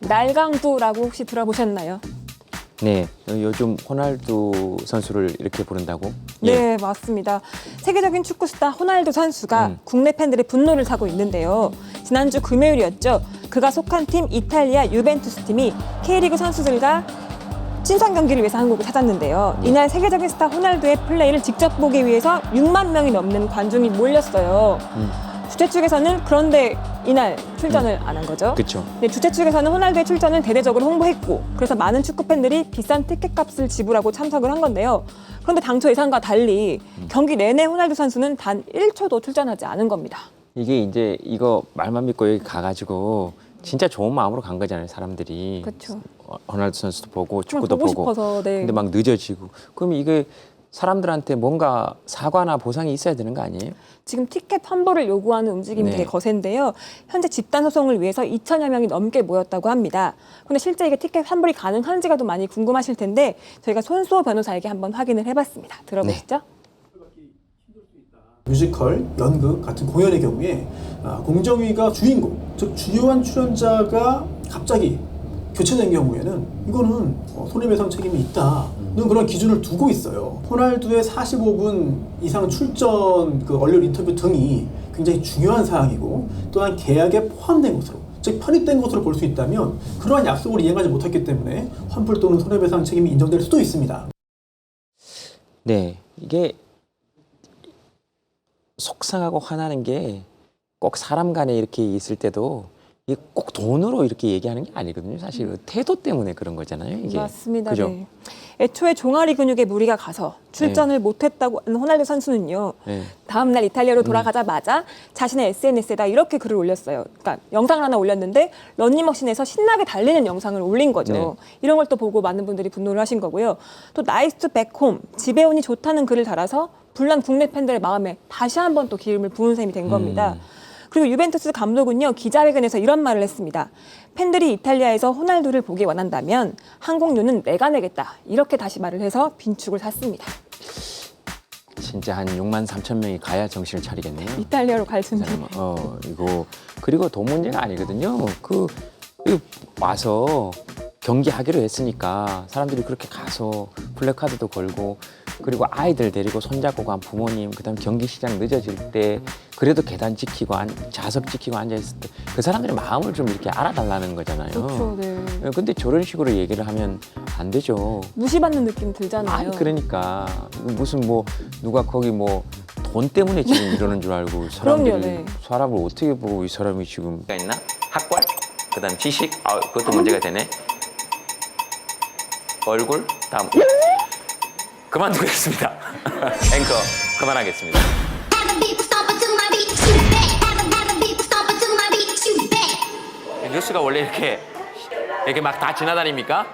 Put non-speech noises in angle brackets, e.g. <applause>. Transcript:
날강두라고 혹시 들어보셨나요? 네, 요즘 호날두 선수를 이렇게 부른다고? 예. 네, 맞습니다. 세계적인 축구 스타 호날두 선수가 음. 국내 팬들의 분노를 사고 있는데요. 지난주 금요일이었죠. 그가 속한 팀 이탈리아 유벤투스 팀이 K리그 선수들과 친선 경기를 위해서 한국을 찾았는데요. 예. 이날 세계적인 스타 호날두의 플레이를 직접 보기 위해서 6만 명이 넘는 관중이 몰렸어요. 음. 주최 측에서는 그런데 이날 출전을 안 한 거죠. 그렇죠. 네, 주최 측에서는 호날두의 출전을 대대적으로 홍보했고 그래서 많은 축구 팬들이 비싼 티켓값을 지불하고 참석을 한 건데요. 그런데 당초 예상과 달리 경기 내내 호날두 선수는 단 1초도 출전하지 않은 겁니다. 이게 이제 이거 말만 믿고 여기 가가지고 진짜 좋은 마음으로 간 거잖아요, 사람들이. 그렇죠. 어, 호날두 선수도 보고 정말 축구도 보고 보고. 싶어서 네. 근데 막 늦어지고. 그럼 이게 사람들한테 뭔가 사과나 보상이 있어야 되는 거 아니에요? 지금 티켓 환불을 요구하는 움직임이 네. 되게 거센데요. 현재 집단 소송을 위해서 2천여 명이 넘게 모였다고 합니다. 그런데 실제 이게 티켓 환불이 가능한지가 더 많이 궁금하실 텐데 저희가 손수호 변호사에게 한번 확인을 해봤습니다. 들어보시죠. 뮤지컬, 연극 같은 공연의 경우에 아, 공정위가 주인공, 즉 주요한 출연자가 갑자기 교체된 경우에는 이거는 어, 손해배상 책임이 있다는 그런 기준을 두고 있어요. 호날두의 45분 이상 출전 그 언론 인터뷰 등이 굉장히 중요한 사항이고 또한 계약에 포함된 것으로 즉 편입된 것으로 볼 수 있다면 그러한 약속을 이행하지 못했기 때문에 환불 또는 손해배상 책임이 인정될 수도 있습니다. 네, 이게 속상하고 화나는 게 꼭 사람 간에 이렇게 있을 때도 이게 꼭 돈으로 이렇게 얘기하는 게 아니거든요. 사실 그 태도 때문에 그런 거잖아요. 이게 맞습니다. 그죠? 네. 애초에 종아리 근육에 무리가 가서 출전을 못했다고 하는 호날두 선수는요. 네. 다음 날 이탈리아로 돌아가자마자 자신의 SNS에다 이렇게 글을 올렸어요. 그러니까 영상을 하나 올렸는데 런닝머신에서 신나게 달리는 영상을 올린 거죠. 네. 이런 걸 또 보고 많은 분들이 분노를 하신 거고요. 또 나이스 백홈 집에 오니 좋다는 글을 달아서 불난 국내 팬들의 마음에 다시 한번 또 기름을 부은 셈이 된 겁니다. 음. 그리고 유벤투스 감독은요 기자회견에서 이런 말을 했습니다. 팬들이 이탈리아에서 호날두를 보기 원한다면 항공료는 내가 내겠다 이렇게 다시 말을 해서 빈축을 샀습니다. 진짜 한 6만 3천 명이 가야 정신을 차리겠네요. 이탈리아로 갈 준비. 사람은. 어 이거 그리고 돈 문제가 아니거든요. 그 와서 경기하기로 했으니까 사람들이 그렇게 가서 플래카드도 걸고 그리고 아이들 데리고 손잡고 간 부모님 그다음 경기 시장 늦어질 때 그래도 계단 지키고 안, 좌석 지키고 앉아 있을 때 그 사람들의 마음을 좀 이렇게 알아달라는 거잖아요. 그렇죠, 네. 어, 근데 저런 식으로 얘기를 하면 안 되죠. 무시받는 느낌 들잖아요. 아니 그러니까 무슨 뭐 누가 거기 뭐 돈 때문에 지금 이러는 줄 알고 <laughs> 사람들이 네. 사람을 어떻게 보고 이 사람이 지금 가 있나? 학벌? 그다음 지식? 아 그것도 문제가 되네. 얼굴? 다음 그만두겠습니다. 앵커 그만하겠습니다. 뉴스가 원래 이렇게 이렇게 막 다 지나다닙니까?